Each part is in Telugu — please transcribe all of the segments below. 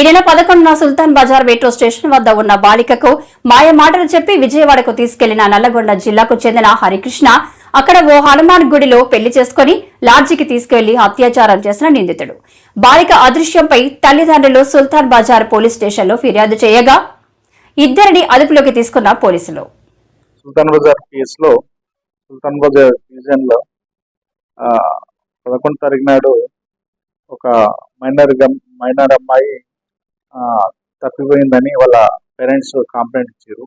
ఈ నెల పదకొండున సుల్తాన్ బజార్ మెట్రో స్టేషన్ వద్ద ఉన్న బాలికకు మాయ మాటలు చెప్పి విజయవాడకు తీసుకెళ్ళిన నల్లగొండ జిల్లాకు చెందిన హరికృష్ణ అక్కడ ఓ హనుమాన్ గుడిలో పెళ్ళి చేసుకుని లాడ్జికి తీసుకెళ్ళి అత్యాచారం చేసిన నిందితుడు. బాలిక అదృశ్యంపై తల్లిదండ్రులు సుల్తాన్ బజార్ పోలీస్ స్టేషన్లో ఫిర్యాదు చేయగా ఇద్దరిని అదుపులోకి తీసుకున్న పోలీసులు. సుల్తాన్ బజార్ కేసులో సుల్తాన్ బజార్ డివిజన్లో పదకొండు తారీఖు నాడు ఒక మైనర్ మైనర్ అమ్మాయి తప్పిపోయిందని వాళ్ళ పేరెంట్స్ కంప్లైంట్ ఇచ్చారు.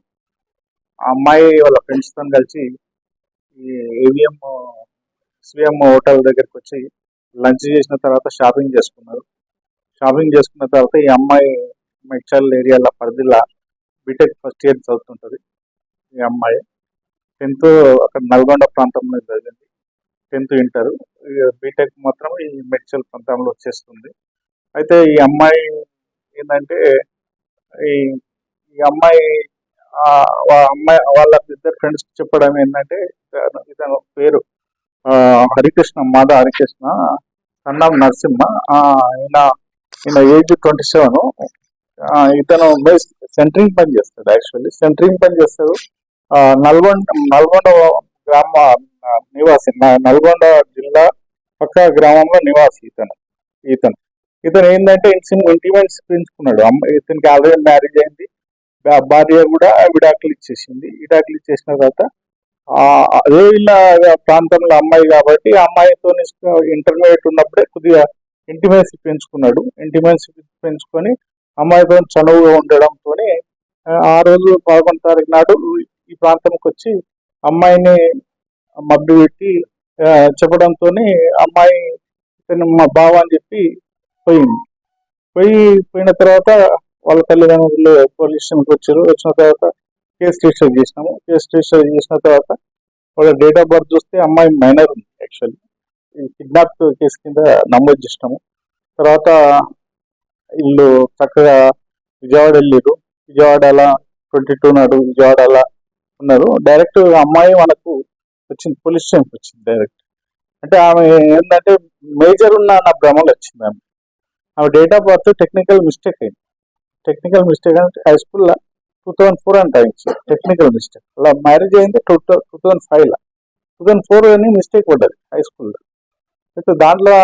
ఆ అమ్మాయి వాళ్ళ ఫ్రెండ్స్తో కలిసి ఈ ఏవిఎం సివిఎం హోటల్ దగ్గరికి వచ్చి లంచ్ చేసిన తర్వాత షాపింగ్ చేసుకున్నారు. షాపింగ్ చేసుకున్న తర్వాత ఈ అమ్మాయి మెడ్చల్ ఏరియాలో పరిధిలో బీటెక్ ఫస్ట్ ఇయర్ చదువుతుంటుంది. ఈ అమ్మాయి టెన్త్ అక్కడ నల్గొండ ప్రాంతంలో చదివింది. Tenth inter. బీటెక్ మాత్రం ఈ మెడ్చల్ ప్రాంతంలో వచ్చేస్తుంది అయితే ఈ అమ్మాయి ఏంటంటే ఈ ఈ అమ్మాయి అమ్మాయి వాళ్ళ ఇద్దరు ఫ్రెండ్స్ చెప్పడం ఏంటంటే ఇతను- పేరు హరికృష్ణ మాద హరికృష్ణ సన్నాం నరసింహ ఈయన ఈయన ఏజ్ ట్వంటీ సెవెన్. ఇతను సెంటరింగ్ పని చేస్తాడు యాక్చువల్లీ. సెంటరింగ్ పని చేస్తాడు. నల్గొండ నల్గొండ గ్రామ నివాసి నల్గొండ జిల్లా పక్క గ్రామంలో నివాసి ఇతను ఇతను. ఇతను ఏంటంటే ఇంటిమెంట్స్ పెంచుకున్నాడు అమ్మాయి ఇతనికి ఆల్రెడీ మ్యారేజ్ అయింది. భార్య కూడా విడాకులు ఇచ్చేసింది. విడాకులు ఇచ్చేసిన తర్వాత అదే వీళ్ళ ప్రాంతంలో అమ్మాయి కాబట్టి అమ్మాయితో ఇంటర్మీడియట్ ఉన్నప్పుడే కొద్దిగా ఇంటిమెన్స్ పెంచుకున్నాడు. ఇంటిమెన్స్ పెంచుకొని అమ్మాయితో చనువుగా ఉండడంతో ఆ రోజు పదకొండు తారీఖు నాడు ఈ ప్రాంతంకి వచ్చి అమ్మాయిని మబ్బి పెట్టి చెప్పడంతో అమ్మాయి ఇతను మా బావ అని చెప్పి పోయింది. పోయి పోయిన తర్వాత వాళ్ళ తల్లిదండ్రులు పోలీస్ స్టేషన్కి వచ్చారు. వచ్చిన తర్వాత కేసు రిజిస్టర్ చేసినాము. కేసు రిజిస్టర్ చేసిన తర్వాత వాళ్ళ డేట్ ఆఫ్ బర్త్ చూస్తే అమ్మాయి మైనర్ ఉంది యాక్చువల్లీ. కిడ్నాప్ కేసు కింద నమోదు చేసినాము. తర్వాత వీళ్ళు చక్కగా విజయవాడ వెళ్ళారు అలా ట్వంటీ టూ నాడు అలా ఉన్నారు. డైరెక్ట్ అమ్మాయి మనకు వచ్చింది పోలీస్ స్టేషన్కి వచ్చింది డైరెక్ట్. అంటే ఆమె ఏంటంటే మేజర్ ఉన్న నా భ్రమలు వచ్చింది ఆమె. ఆమె date of birth technical mistake అయింది టెక్నికల్ మిస్టేక్ అంటే హై స్కూల్లో టూ థౌసండ్ ఫోర్ అని టెక్నికల్ మిస్టేక్ అలా మ్యారేజ్ అయింది టూ టూ థౌసండ్ ఫైవ్లో టూ థౌసండ్ ఫోర్ అని మిస్టేక్ పడ్డది హై స్కూల్లో అయితే దాంట్లో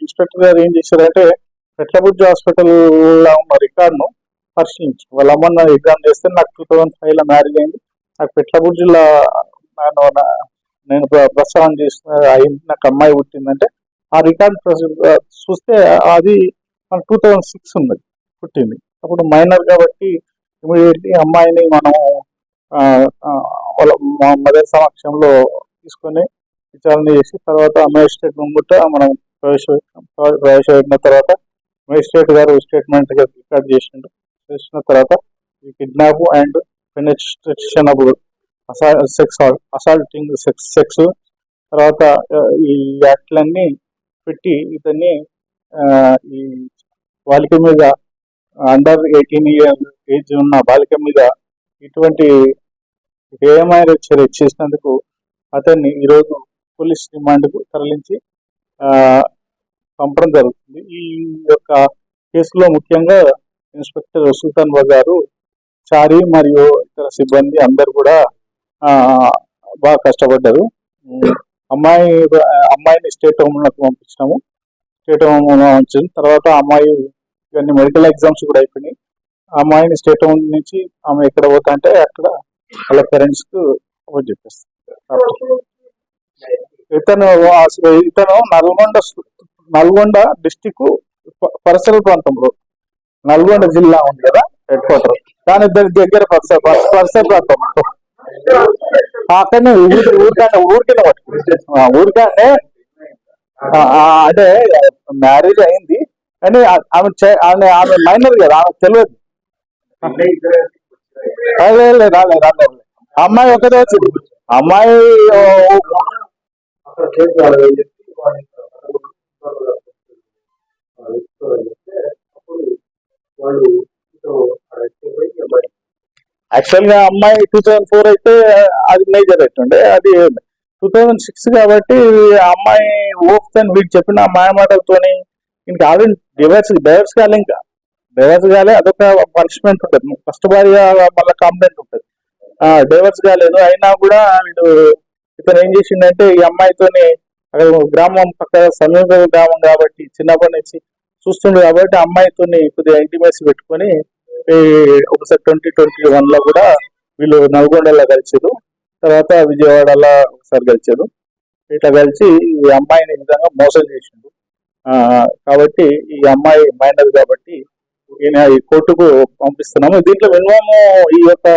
ఇన్స్పెక్టర్ గారు ఏం చేశారంటే పెట్లబుజ్జి హాస్పిటల్లో ఉన్న రికార్డును పరిశీలించి వాళ్ళ అమ్మని ఎగ్జామ్ చేస్తే నాకు టూ థౌసండ్ ఫైవ్లో మ్యారేజ్ అయింది. నాకు పెట్లబుజ్జిలో నేను నేను ప్ర- ప్రసవం చేసిన అయింది. నాకు అమ్మాయి పుట్టిందంటే ఆ రికార్డ్ చూస్తే అది మన టూ థౌజండ్ సిక్స్ ఉన్నది పుట్టింది. అప్పుడు మైనర్ కాబట్టి ఇమీడియట్లీ అమ్మాయిని మనం వాళ్ళ మా- మదర్ సమక్షంలో తీసుకొని విచారణ చేసి తర్వాత మేజిస్ట్రేట్ ముంగుట మనం ప్రవేశపెట్టాం ప్రవేశపెట్టిన తర్వాత మేజిస్ట్రేట్ గారు స్టేట్మెంట్ రికార్డ్ చేసిండు. చేసిన తర్వాత ఈ kidnap and penetration of sex assaulting sex sex తర్వాత ఈ యాక్ట్లన్నీ పెట్టి ఇతన్ని ఈ బాలిక మీద అండర్ ఎయిటీన్ ఇయర్ ఏజ్ ఉన్న బాలిక మీద ఇటువంటి హేయమైన చర్య చేసినందుకు అతన్ని ఈరోజు పోలీస్ రిమాండ్కు తరలించి పంపడం జరుగుతుంది. ఈ యొక్క కేసులో ముఖ్యంగా ఇన్స్పెక్టర్ సుల్తాన్ బజారు చారి మరియు ఇతర సిబ్బంది అందరు కూడా బాగా కష్టపడ్డారు. అమ్మాయి అమ్మాయిని స్టేట్ హోమ్లోకి పంపించినాము. స్టేట్ హోమ్ ఉంచిన తర్వాత అమ్మాయి ఇవన్నీ మెడికల్ ఎగ్జామ్స్ కూడా అయిపోయినాయి. ఆ అమ్మాయిని స్టేట్ హోమ్ నుంచి ఆమె ఎక్కడ పోతా అంటే అక్కడ వాళ్ళ పేరెంట్స్కు ఒకటి చెప్పేస్తారు ఇతను ఇతను నల్గొండ నల్గొండ డిస్టిక్ పరిసర ప్రాంతంలో నల్గొండ జిల్లా ఉంది కదా హెడ్ క్వార్టర్ దాని దగ్గర దగ్గర పరిసర పరిసర ప్రాంతం. ఆ, అక్కడనే ఊరికి ఊరికన్నా ఊరికనే అంటే మ్యారేజ్ అయింది. కానీ ఆమె చే- ఆమె ఆమె మైనర్ కదా ఆమె తెలియదు. రాలే రాలేదు అమ్మాయి ఒకటే వచ్చింది. అమ్మాయి అమ్మాయి యాక్చువల్గా అమ్మాయి టూ థౌజండ్ ఫోర్ అయితే అది మేజర్ అవుతుండే అది టూ థౌజండ్ సిక్స్ కాబట్టి ఆ అమ్మాయి ఓప్స్ అని వీడు చెప్పిన మాయమాటలతోని ఇంకా ఆల్రెడీ డివైర్స్ డైవర్స్ కాలే ఇంకా. డైవర్స్ కాలే అదొక పనిష్మెంట్ ఉంటుంది. ఫస్ట్ భార్య మళ్ళీ కాంప్లైంట్ ఉంటుంది. డైవర్స్ కాలేదు అయినా కూడా వీడు ఇతను ఏం చేసిండంటే ఈ అమ్మాయితోని అక్కడ గ్రామం పక్క సమీప గ్రామం కాబట్టి చిన్నప్పటి నుంచి చూస్తుండ్రు కాబట్టి అమ్మాయితోని కొద్దిగా ఇంటిమేసి పెట్టుకొని ఒకసారి ట్వంటీ ట్వంటీ వన్లో కూడా వీళ్ళు నల్గొండలో కలిసారు తర్వాత విజయవాడలో ఒకసారి కలిసారు ఇట్లా కలిసి ఈ అమ్మాయిని ఈ విధంగా మోసం చేసిండు. కాబట్టి ఈ అమ్మాయి మైనర్ కాబట్టి ఈయన ఈ కోర్టుకు పంపిస్తున్నాము. దీంట్లో మినిమము ఈ యొక్క